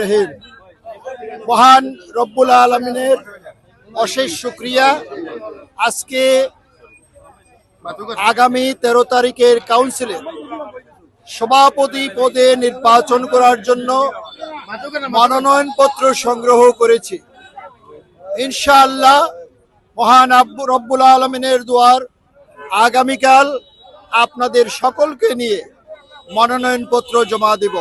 রহিম মহান রব্বুল আলমিনের অশেষ শুক্রিয়া। আজকে আগামী তেরো তারিখের কাউন্সিলে সভাপতি পদে নির্বাচন করার জন্য মনোনয়ন পত্র সংগ্রহ করেছি। ইনশাআল্লাহ মহান রব্বুল আলমিনের দুয়ার আগামীকাল আপনাদের সকলকে নিয়ে মনোনয়নপত্র জমা দেব।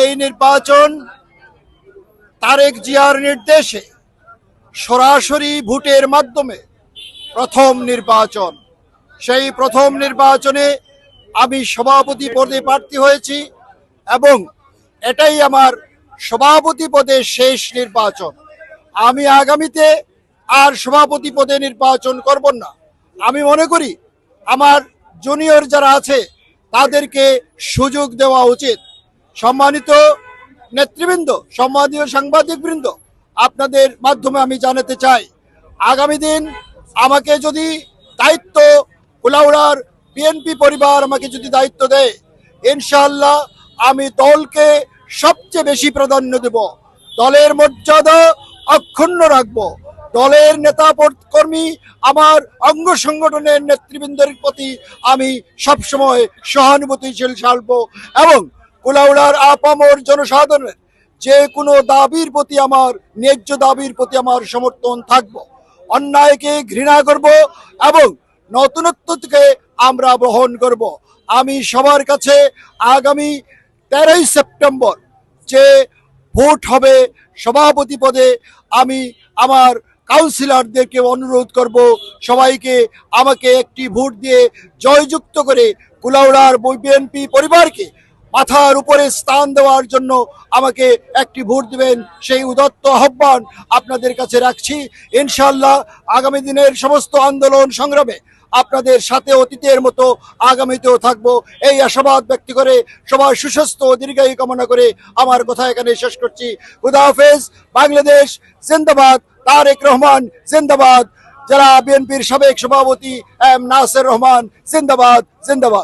এই নির্বাচন তারেক জিয়ার নির্দেশে সরাসরি ভোটের মাধ্যমে প্রথম নির্বাচন। সেই প্রথম নির্বাচনে আমি সভাপতি পদে প্রার্থী হয়েছি এবং এটাই আমার সভাপতি পদে শেষ নির্বাচন। আমি আগামীতে আর সভাপতি পদে নির্বাচন করব না। আমি মনে করি আমার জুনিয়র যারা আছে তাদেরকে সুযোগ দেওয়া উচিত। সম্মানিত নেতৃবৃন্দ, সম্মানীয় সাংবাদিকবৃন্দ, আপনাদের মাধ্যমে আমি জানাতে চাই, আগামী দিন আমাকে যদি দায়িত্ব কুলাউড়ার বিএনপি পরিবার আমাকে যদি দায়িত্ব দেয়, ইনশাআল্লাহ আমি দলকে সবচেয়ে বেশি প্রাধান্য দেব। দলের মর্যাদা অক্ষুণ্ণ রাখব। দলের নেতা কর্মী আমার অঙ্গ সংগঠনের নেতৃবৃন্দের প্রতি আমি সবসময় সহানুভূতিশীল সালব এবং কুলাউড়ার আপামর জনসাধারণের যে কোনো দাবির প্রতি আমার, ন্যায্য দাবির প্রতি আমার সমর্থন থাকব। অন্যায়কে ঘৃণা করব এবং নতুনত্বকে আমরা বহন করব। আমি সবার কাছে আগামী তেরোই সেপ্টেম্বর যে ভোট হবে, সভাপতি পদে আমি আমার কাউন্সিলরদেরকে অনুরোধ করব, সবাইকে আমাকে একটি ভোট দিয়ে জয়যুক্ত করে কুলাউড়ার বিএনপি পরিবারকে মাথার উপরে স্থান দেওয়ার জন্য আমাকে একটি ভোট দিবেন। সেই উদত্ত আহ্বান আপনাদের কাছে রাখছি। ইনশাল্লাহ আগামী দিনের সমস্ত আন্দোলন সংগ্রামে আপনাদের সাথে অতীতের মতো আগামীতেও থাকব। এই আশাবাদ ব্যক্ত করে সবার সুস্বাস্থ্য দীর্ঘায়ু কামনা করে আমার কথা এখানে শেষ করছি। খুদা হাফেজ, বাংলাদেশ জিন্দাবাদ, তারেক রহমান জিন্দাবাদ। যারা বিএনপির সাবেক সভাপতি এম নাসের রহমান জিন্দাবাদ জিন্দাবাদ।